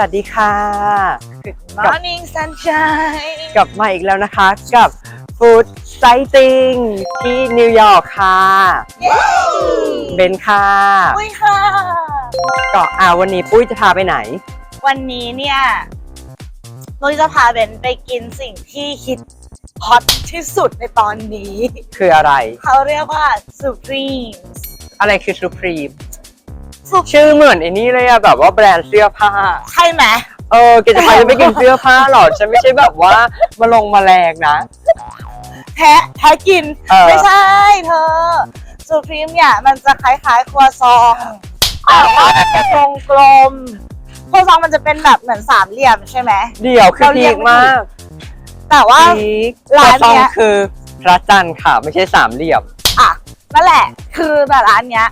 สวัสดีค่ะ Good morning sunshine กลับมาอีกแล้วนะคะกับ Food Sighting ที่นิวยอร์กค่ะเย้เบนค่ะปุ้ยค่ะ ก็อ่าวันนี้ปุ้ยจะพาไปไหน วันนี้เนี่ยนุ้ยจะพาเบนไปกินสิ่งที่ฮิตฮอตที่สุดในตอนนี้ คืออะไร เขาเรียกว่า Supreme อะไรคือ Supreme Supreme ชื่อเหมือนไอ้นี่เลยอะแบบว่าแบรนด์เสื้อผ้า ใช่ไหมเออแกจะไปจะไปกินเสื้อผ้าหรอฉันไม่ใช่แบบว่ามาลงมาแรงนะ แท้แท้กิน เออ ไม่ใช่เธอ Supreme เนี่ยมันจะคล้ายๆครัวซองแต่ว่ามันจะตรงกลมครัวซองมันจะเป็นแบบเหมือนสามเหลี่ยมใช่ไหม เดี๋ยวคือเราเรีพียกกไม่ถูกมากแต่ว่า พีกร้านซองเนี้ยคือพระจันทร์ค่ะ ไม่ใช่สามเหลี่ยม อะนั่นแหละ คือแต่ร้านเนี้ย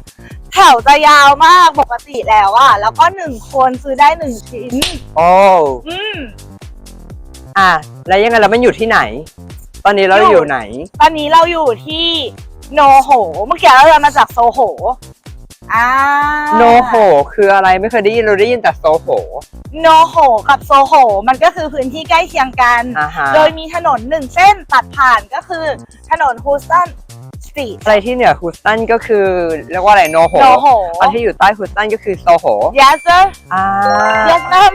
แถวจะยาวมากปกติแล้วอะแล้วก็หนึ่งคนซื้อได้หนึ่งชิ้น โอ้อืม อะแล้วยังไงเราไม่อยู่ที่ไหน ตอนนี้เราอยู่ อยู่ไหน ตอนนี้เราอยู่ที่โนโห เมื่อกี้เราเดินมาจากโซโหอ่าโนโหคืออะไรไม่เคยได้ยินเราได้ยินแต่โซโหโนโหกับโซโห มันก็คือพื้นที่ใกล้เคียงกัน อ่าฮะโดยมีถนนหนึ่งเส้นตัดผ่านก็คือถนนฮูสตันสต รีท อะไรที่เหนือฮูสตันก็คือเรียกว่าอะไรโนโหโนโหอันที่อยู่ใต้ฮูสตันก็คือโซโห yes sir อ่า yes ma'am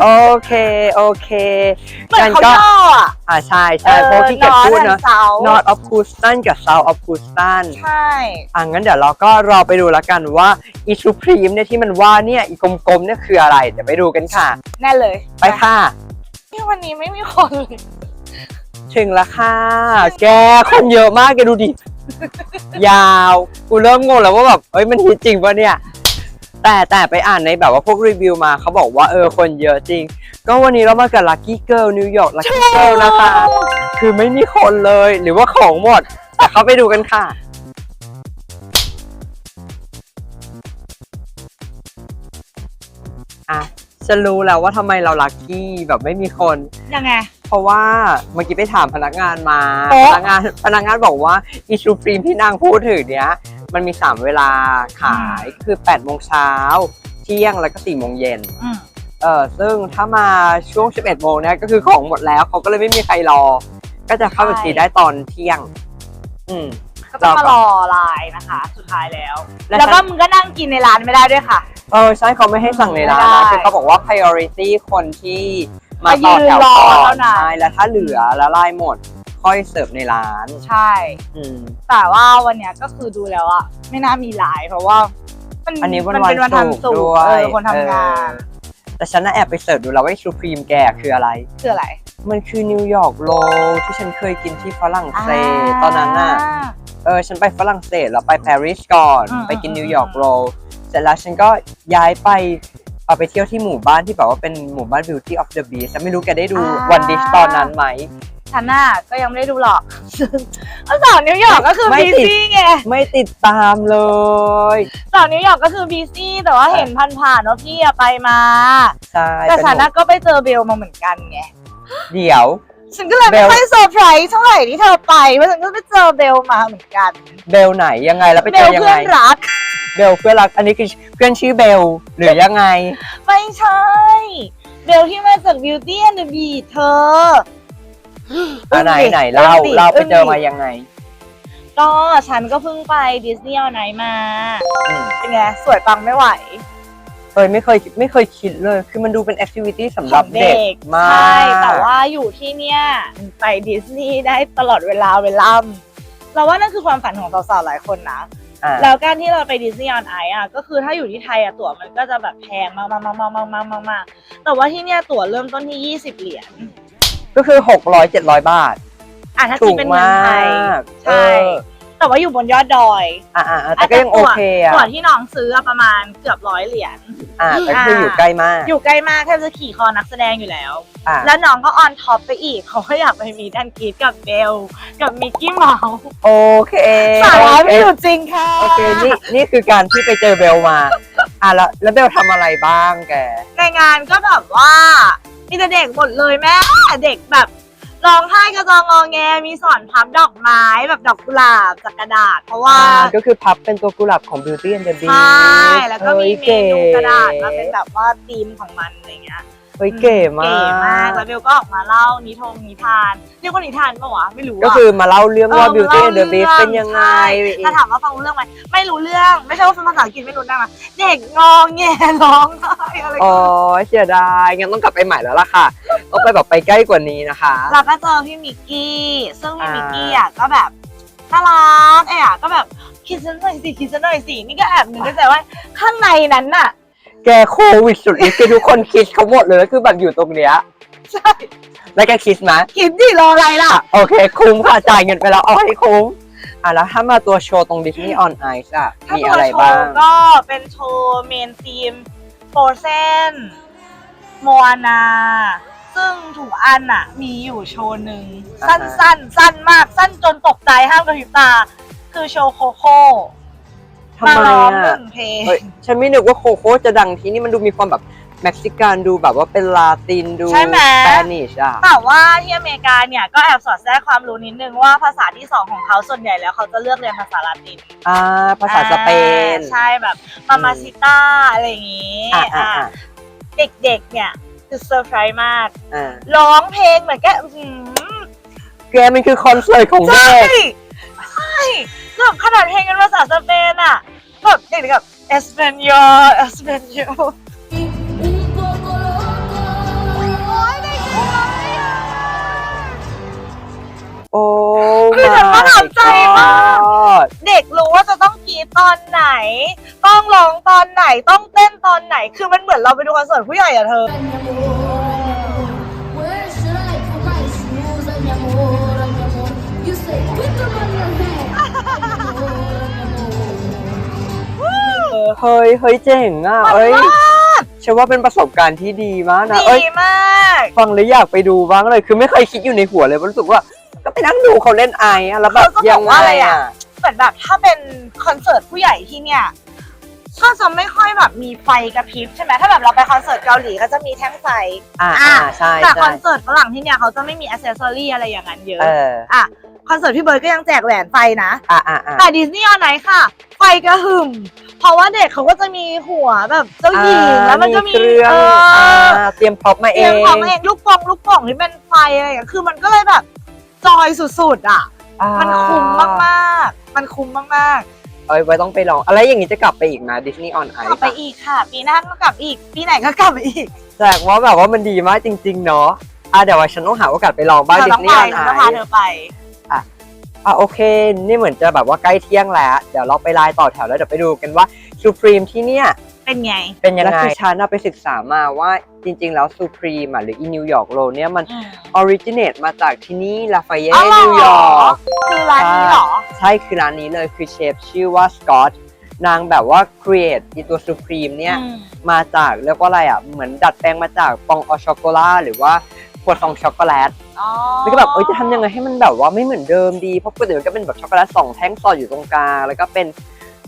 โอเค โอเคเหมือนเขาก็ย่ออะอ่าใช่ใช่เพราะที่เก็บพูดเนอะเสา North of Houston กับ South of Houston ใช่ อะงั้นเดี๋ยวเราก็รอไปดูแล้วกันว่าอีชูพรีมเนี่ยที่มันว่าเนี่ยอีกลมๆเนี่ยคืออะไร เดี๋ยวไปดูกันค่ะ แน่เลยไปค่ะที่วันนี้ไม่มีคนเลยถึงแล้วค่ะ แกคนเยอะมากแกดูดิ ยาวกูเริ่มงงแล้วว่าแบบเอ้ยมันฮิตจริงปะเนี่ย แต่แต่ไปอ่านในแบบว่าพวกรีวิวมาเขาบอกว่าเออคนเยอะจริง ก็วันนี้เรามากับ Lucky Girl นิวยอร์ก Lucky Girl นะคะ คือไม่มีคนเลยหรือว่าของหมด แต่เขาไปดูกันค่ะอะฉันรู้แล้วว่าทำไมเราลัคกี้แบบไม่มีคน ยังไง เพราะว่าเมื่อกี้ไปถามพนักงานมาโอ๊ะ พนักงานพนักงานบอกว่าอีชูฟรีมที่นางพูดถึงเนี้ย มันมี 3 เวลาขายคือ8โมงเช้าเที่ยงแล้วก็4โมงเย็นอืมเออซึ่งถ้ามาช่วง 11โมงเนี่ยก็คือของหมดแล้วเขาก็เลยไม่มีใครรอ ก็จะเข้าไปซื้อได้ตอนเที่ยง อืม ก็ต้องมารอไลน์นะคะ สุดท้ายแล้วและแล้วก็มึงก็นั่งกินในร้านไม่ได้ด้วยค่ะ เออใช่เขาไม่ให้สั่งในร้านไม่นะได้ คือเขาบอกว่า priority คนที่ มามายืต่อนแถวรอก่อเท่านนั้นใช่แล้วถ้าเหลือแล้วไล่หมด ค่อยเสิร์ฟในร้านใช่ อืม แต่ว่าวันเนี้ยก็คือดูแล้วอะไม่น่ามีไลน์เพราะว่า มันอันนี้วันมัวันเป็นวันศุกร์ทำสุกด้วยเออคนทำงานเออแต่ฉันน่ะแอบไปเสิร์ชดูแล้วว่าชูครีมแกคืออะไร คืออะไรมันคือนิวยอร์กโรลที่ฉันเคยกินที่ฝรั่งเศสตอนนั้นน่ะเออฉันไปฝรั่งเศสแล้วไปปารีสก่อน อืมไปกินนิวยอร์กโรลเสร็จแล้วฉันก็ย้ายไป เอาไปเที่ยวที่หมู่บ้านที่แบบว่าเป็นหมู่บ้าน Beauty of the Beast ฉันไม่รู้แกได้ดูวันดิชตอนนั้นไหม ฉันน่ะก็ยังไม่ได้ดูหรอก ก็สาวนิวยอร์กก็คือไม่บีติด ซี่ไงไม่ติดตามเลย สาวนิวยอร์กก็คือบีซี่แต่ว่าเห็นผ่านๆว่าพี่อะไปมา ใช่แต่เป็นฉันหน่ะมู่ก็ไปเจอเบลมาเหมือนกันไง เดี๋ยว ฉันก็เลยเบไม่ลค่อยเซอร์ไพรส์เท่าไหร่ที่เธอไปเพราะฉันก็ไปเจอเบลมาเหมือนกันเบลไหนยังไงแล้วไปเบเจลอยังเพื่อไงนรัก เบลเพื่อนรักอันนี้คือเพื่อนชื่อเบลหรือยังไง ไม่ใช่ เบลที่มาจาก Beauty and the Beast เธออะไหนอึ้งดิไหนเล่าอึ้งดิเล่าไปเจออึ้งดิมายังไงก็ฉันก็เพิ่งไปดิสนีย์ออนไนมา อืมเป็นไง สวยปังไม่ไหว เอยไม่เคยไม่เคยคิดเลย คือมันดูเป็นแอคทิวิตี้สำหรับเด็กใช่แต่ว่าอยู่ที่เนี่ยไปดิสนีย์ได้ตลอดเวลาเวลาเราว่านั่นคือความฝันของสาวๆหลายคนนะแล้วการที่เราไปดิสนีย์ออนไออะก็คือถ้าอยู่ที่ไทยอะตั๋วมันก็จะแบบแพงมากมากมากมากมากมากแต่ว่าที่เนี่ยตั๋วเริ่มต้นที่ยี่สิบเหรียญก็คือหกร้อยเจ็ดร้อยบาทอะถ้าตีเป็นเงินไทยใช่ แต่ว่าอยู่บนยอดดอยอะอะอะแต่ก็ยังโอเคอะตั๋วที่น้องซื้ออะประมาณเกือบร้อยเหรียญอะแต่ก็คืออยู่ใกล้มาก อยู่ใกล้มากแทบจะขี่คอนักแสดงอยู่แล้วอะแล้วน้องก็ออนท็อปไปอีกเขาก็อยากไปมีดันกรีดกับเบลกับมิกกี้เมาส์โอเคสาระโอเคไม่อยู่จริงค่ะโอเคนี่นี่คือการที่ไปเจอเบลมาอะแล้วแล้วเบลทำอะไรบ้างแกในงานก็แบบว่ามีแต่เด็กหมดเลยแม่เด็กแบบ ร้องไห้กระจองงอแงมีสอนพับดอกไม้แบบดอกกุหลาบจากกระดาษ เพราะว่าอ่าก็คือพับเป็นตัวกุหลาบของ Beauty and the ใช่ Beast แล้วก็มีฮ้ยเมนูกระดาษมาเป็นแบบว่าธีมของมันอะไรเงี้ย เฮ้ยเก๋มาเก๋มากกแล้วเบลก็ออกมาเล่านิทงนิทานเรียกว่านิทานปะวะไม่รู้ะก็คือมาเล่าเรื่องว่าเออ Beauty มา and เล่า the Beast เรื่องเป็นยังไงใช่ถ้าถามว่าฟังรู้เรื่องไหมไม่รู้เรื่องไม่ใช่ว่าฟังภาษาอังกฤษไม่รู้เรื่องนะเด็กงองแงร้องไห้อะไรอ๋อเสียดายงั้นต้องกลับไปใหม่แล้วล่ะค่ะต้องไปแบบไปใกล้กว่านี้นะคะเราก็เจอพี่มิกกี้ซึ่งพี่อ่ามิมิกกี้อะก็แบบน่ารักไอ้อะก็แบบคิดฉันหน่อยสิคิดฉันหน่อยสินี่ก็แอบนึกในใจว่าข้างในนั้นน่ะ แกโควิดสุดฤทธิ์คือทุกคนคิดเขาหมดเลยคือแบบอยู่ตรงเนี้ยใช่แล้วแกคิดไหมคิดดิรออะไรล่ะ โอเค คุ้มค่ะจ่ายเงินไปแล้วเอาให้คุ้มอะแล้วถ้ามาตัวโชว์ตรง Disney on Ice อะถ้ามีตัวอะไรโชบ้าง ว์ก็เป็นโชว์เมนธีมโฟเซนโมอานา ซึ่งถูกอันอะมีอยู่โชว์หนึ่งอ่าสั้ฮะนๆสั้นมากสั้นจนตกใจห้ามกระพริบตา คือโชว์โคโค่ ทำมาไมร้องหอะนึ่งเพลงเฮ้ยฉันไม่นึกว่าโคโค่จะดังที่นี่มันดูมีความแบบเม็กซิกันดูแบบว่าเป็นลาตินดูใช่ไหม สเปนิชอะ แต่ว่าที่อเมริกาเนี่ยก็แอบสอดแทรกความรู้นิดนึงว่าภาษาที่สองของเขาส่วนใหญ่แล้วเขาจะเลือกเรียนภาษาลาตินอ่า ภาษาสเปน อ่าใช่แบบมามาซิต้าอะไรอย่างงี้อ่าอ่าอ่าอ่าเด็กๆเนี่ยคือเซอร์ไพรส์มาก อ่าร้องเพลงเหมือนแกอื้อหือ แกมันคือคอนเสิร์ตของเด็ใช่กใช่ แบบขนาดเพลงเป็นภาษาสเปนอะแบบเด็กๆแบบเอสเปนยอเอสเปนยอ Un poco loco. โอ้คือฉันประทับใจมาก my god เด็กรู้ว่าจะต้องกรีดตอนไหน ต้องร้องตอนไหนต้องเต้นตอนไหน คือมันเหมือนเราไปดูคอนเสิร์ตผู้ใหญ่อะเธอ Ay, mi amor. Where should I put my shoes? Ay, mi amor, ay, mi amor. You say, put them on your head. เฮ้ยเฮ้ยเจ๋งอะมันเอ้ยมากฉันว่าเป็นประสบการณ์ที่ดีมากนะเอ้ยดีมาก ฟังแล้วอยากไปดูบ้างเลย คือไม่เคยคิดอยู่ในหัวเลยว่ารู้สึกว่า ก็ไปนั่งดูเขาเล่นไออะแล้วแบบเขาจะบยัอกงไงว่าอะไรอะอะเหมือนแบบถ้าเป็นคอนเสิร์ตผู้ใหญ่ที่เนี่ยก็จะไม่ค่อยแบบมีไฟกระพริบใช่ไหมถ้าแบบเราไปคอนเสิร์ตเกาหลีก็จะมีแท่งไฟ อ่าอะอ่าใช่แต่คใช่อนเสิร์ตฝรั่งที่เนี่ยเขาจะไม่มีอ c เซสซอรี่อะไรอย่างนั้นเยอะเอออะ คอนเสิร์ตพี่เบิร์ดก็ยังแจกแหวนไฟนะ อ่าอ่าอ่า แต่ดิสนีย์ออนไหนค่ะ ไฟกระหึ่ม เพราะว่าเด็กเขาก็จะมีหัวแบบเจ้าหญิง แล้วมันก็มีเครื่องเอออ่าเตรียมพร็อพมาเตเอรียมงของเองลูกโป่งลูกโป่งที่เป็นไฟอะไรอย่างเงี้ยคือมันก็เลยแบบจอยสุดๆอะ อ่ามันคุ้มมากๆ มันคุ้มมากเอ้ยไว้ต้องไปลองอะไรอย่างนี้จะกลับไปอีกนะดิสนีย์ออนไอๆกลับไปอีกค่ะ ปีหน้าก็กลับอีก ปีไหนก็กลับอีก แสดงว่าแบบว่ามันดีมากจริง ๆ เนาะอะเดี๋ยวว่าฉันต้องหาโอกาสไปลองบ้างเราดิต้สองนีไปย์ออนเราไอต้องพาเธอไป อะโอเค นี่เหมือนจะแบบว่าใกล้เที่ยงแล้ว เดี๋ยวเราไปไลน์ต่อแถวแล้วเดี๋ยวไปดูกันว่าซูพรีมที่เนี่ยเป็นไง เป็นยังไงคือฉันน่ะไปศึกษามาว่าจริง ๆ แล้วซูพรีมอะหรืออีนิวยอร์กโรเนี่ยมันออริจิเนตมาจากที่นี่ลาฟายเย่อ๋อเหรอนิวยอร์กคือร้านนี้เหรอ ใช่คือร้านนี้เลยคือเชฟชื่อว่าสกอตนางแบบว่า create อีตัวซูพรีมเนี่ยอืมมาจากเรียกว่าอะไรอะเหมือนดัดแปลงมาจากปองออช็อกโกแลตหรือว่าข วดซองช็อกโกแลตอ๋อแล้วก็แบบเอ้ยจะทำยังไงให้มันแบบว่าไม่เหมือนเดิมดีเพราะปกติมันก็เป็นแบบช็อกโกแลตสองแท่งสอดอยู่ตรงกลางแล้วก็เป็น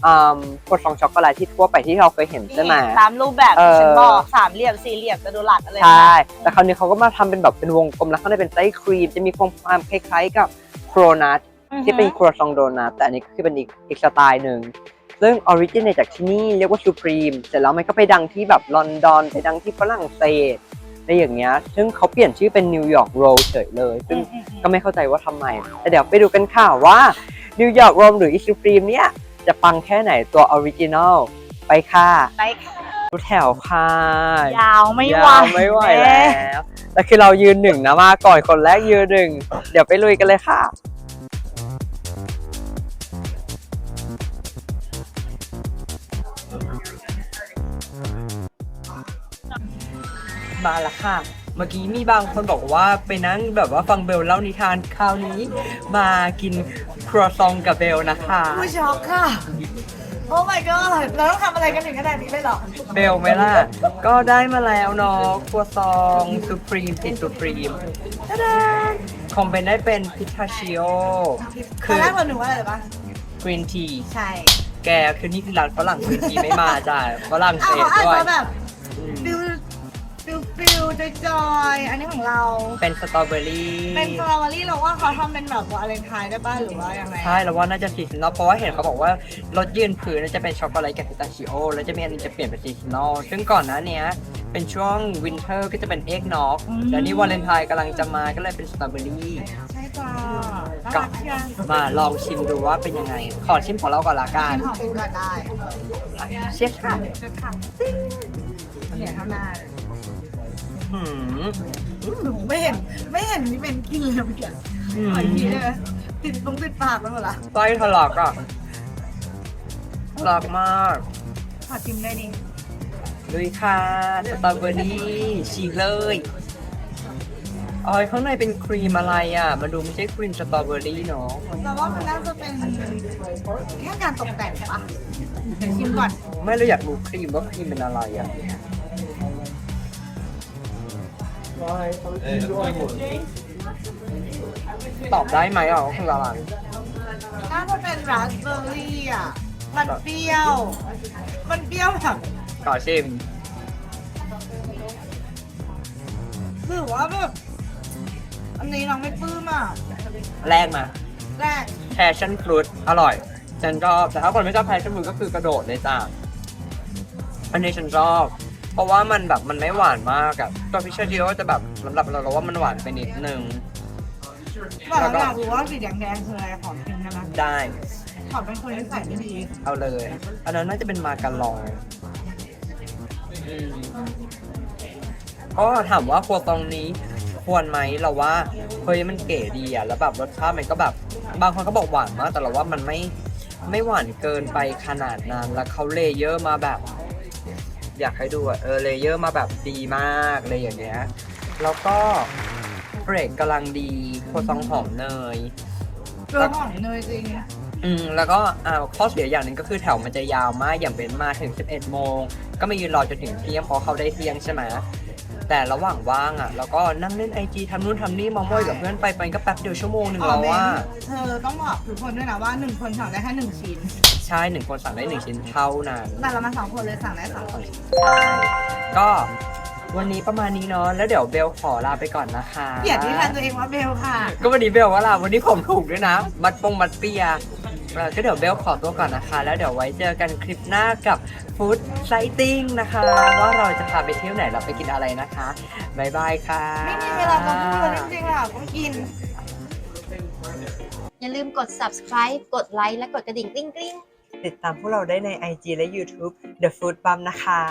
อ่าขวดซองช็อกโกแลตที่ทั่วไปที่เราเคยเห็นใช่ไหมตามรูปแบบเออที่ฉันบอกสามเหลี่ยมสี่เหลี่ยมจัตุรัสอะไรใช่แต่คราวนี้เขาก็มาทำเป็นแบบเป็นวงกลมแล้วข้างในเป็นไส้ครีมจะมีความความคล้ายๆกับโครนัทที่เป็นครัวซองโดนัทแต่อันนี้ก็คือเป็นอีกอีกสไตล์หนึ่งซึ่งออริจินจากที่นี่เรียกว่าซูพรีมเสร็จแล้วมันก็ไปดังที่แบบลอนดอนไปดังที่ฝรั่งเศส อะไรอย่างเงี้ย ซึ่งเขาเปลี่ยนชื่อเป็นนิวยอร์กโรลเฉยเลย ซึ่งก็ไม่เข้าใจว่าทำไม แต่เดี๋ยวไปดูกันค่ะว่านิวยอร์กโรลหรืออีซูพรีมเนี่ย จะปังแค่ไหนตัวออริจินอลไปค่ะไปค่ะดูแถวค่ะ ยาวไม่ไหวยาวไม่ไหวแล้วแต่คือเรายืนหนึ่งนะมาก่อนคนแรกยืนหนึ่ง เดี๋ยวไปลุยกันเลยค่ะ มาแล้วค่ะ เมื่อกี้มีบางคนบอกว่าไปนั่งแบบว่าฟังเบลเล่านิทานคราวนี้ มากินครัวซองกับเบลนะคะผู้ช็อกค่ะ โอ้ my god เราต้องทำอะไรกันถึงขนาดนี้เลยเหรอ เบลไหมล่ะ ก็ได้มาแล้วเนาะครัวซองสุพรีมติดสุพรีมตะดาคอมเป็นได้เป็นพิทาชิโอตคือนอแรกเราหนูว่าอะไรปะกรีนทีใช่แกคือนี่คือร้านฝรั่งกรีนทีไม่มาจ้ะฝรั่งเศอ้าวสเขาอาจด้วยจะแบบฟิวฟิวฟิว จอยๆ อันนี้ของเรา เป็นสตรอเบอรี่เป็นสตรอเบอรี่เราว่าเขาทำเป็นแบบวาเลนไทน์ได้ป่ะหรือว่ายังไงใช่แล้วว่าน่าจะซีซันอลเพราะว่าเห็นเขาบอกว่ารสยืนพื้นน่าจะเป็นช็อกโกแลตกับพิสตาชิโอ แล้วจะมีอันนึงจะเปลี่ยนเป็นซีซันอลซึ่งก่อนหน้าเนี้ยเป็นช่วงวินเทอร์ก็จะเป็นเอ็กน็อกแล้วนี่วาเลนไทน์กำลังจะมาก็เลยเป็นสตรอเบอรี่ใช่จ้าน่าก็รักเชียวมาลองชิมดูว่าเป็นยังไง ขอชิมของเราก่อนละกักินนของคุณก่อนได้เชียร์ค่ะจะทำเนี่ยเท่านั้น หืมไม่เห็น ไม่เห็นนี่เป็นกินเลยเมื่อกี้หืขออีกทีมได้ไหมติดตรงติดปากไปหมดละไส้ทะลักอะทะลักมากขอชิมได้ดิลุยค่ะสตรอเบอรี่ฉีกเลยอ๋อข้างในเป็นครีมอะไรอะมันดูไม่ใช่ครีมสตรอเบอรี่เนาะแต่ว่ามันน่าจะเป็นแค่การตกแต่งปะเดี๋ยวชิมก่อน ไม่เราอยากรู้ครีมว่าครีมเป็นอะไรอะ ตอบได้ไหมอะว่าคืออะไรน่าจะเป็นราสเบอร์รี่อะ มันเปรี้ยว มันเปรี้ยวแบบขอชิมถือว่าแบบอันนี้น้องไม่ปลื้มอะ แรกมาแรกแพชชั่นฟรุตอร่อย ฉันชอบ แต่ถ้าคนไม่ชอบแพชชั่นฟรุตก็คือกระโดดเลยจ้าอันนี้ฉันชอบเพ ราะว่ามันแบบมันไม่หวานมากอะตัวพิชเชอร์ดิโอจะแบบสำหรับเราเราว่ามันหวานไปนิดนึงบอกเราอยากรู้ว่าสีแดงๆคืออะไรของจริงใช่ไหมได้ ขอเป็นคนที่ใส่ไม่ดีเอาเลย อันนั้นน่าจะเป็นมาการองอืมก็ถามว่าครัวตรงนี้ควรไหมเราว่าเฮ้ยมันเก๋ดีอะแล้วแบบรสชาติมันก็แบบ บางคนก็บอกหวานมาก แต่เราว่ามันไม่ไม่หวานเกินไปขนาดนั้นแล้วเขาเลเยอร์มาแบบ อยากให้ดูอะเออเลเยอร์มาแบบดีมากเลยอย่างเงี้ย แล้วก็เบรกกำลังดีครัวซองหอมเนยเรื่องของเนยจริงอืมแล้วก็อ่าข้อเสียอย่างหนึ่งก็คือแถวมันจะยาวมากอย่างเป็นมาถึง 11 โมง ก็ไม่ยืนรอจนถึงเที่ยงเพราะเขาได้เที่ยงใช่ไหมแต่ระหว่างว่างอะ แล้วก็นั่งเล่นไอจีทำนู่นทำนี่มองมอยกับเพื่อนไปไปก็แป๊บเดียวชั่วโมงหนึ่งอ๋อแล้วเมว่านเธอต้องบอกทุกคนด้วยนะว่าหนึ่งคนสั่งได้แค่หนึ่งชิ้น ใช่หนึ่งคนสั่งได้หนึ่งชิ้นเท่านั้นแต่เรามาสองคนเลยสั่งได้สองคนใช่ก็วันนี้ประมาณนี้เนาะแล้วเดี๋ยวเบลขอลาไปก่อนนะคะเกลียดที่แทนตัวเองว่าเบลค่ะ ก็วันนี้เบลว่าลาวันนี้ผมถูกด้วยนะ มัดปงมัดเปียเอ่อก็เดี๋ยวเบลขอตัวก่อนนะคะ แล้วเดี๋ยวไว้เจอกันคลิปหน้ากับฟู้ดไซติ้งนะคะ ว่าเราจะพาไปเที่ยวไหนเราไปกินอะไรนะคะบ๊ายบายค่ะ ไม่มีเวลาจะพูดเลยจริงๆค่ะต้องกิน อย่าลืมกด subscribe กดไลค์และกดกระดิ่งกริ๊งกริ๊ง ติดตามพวกเราได้ใน IG และ YouTube The Food Bum นะคะ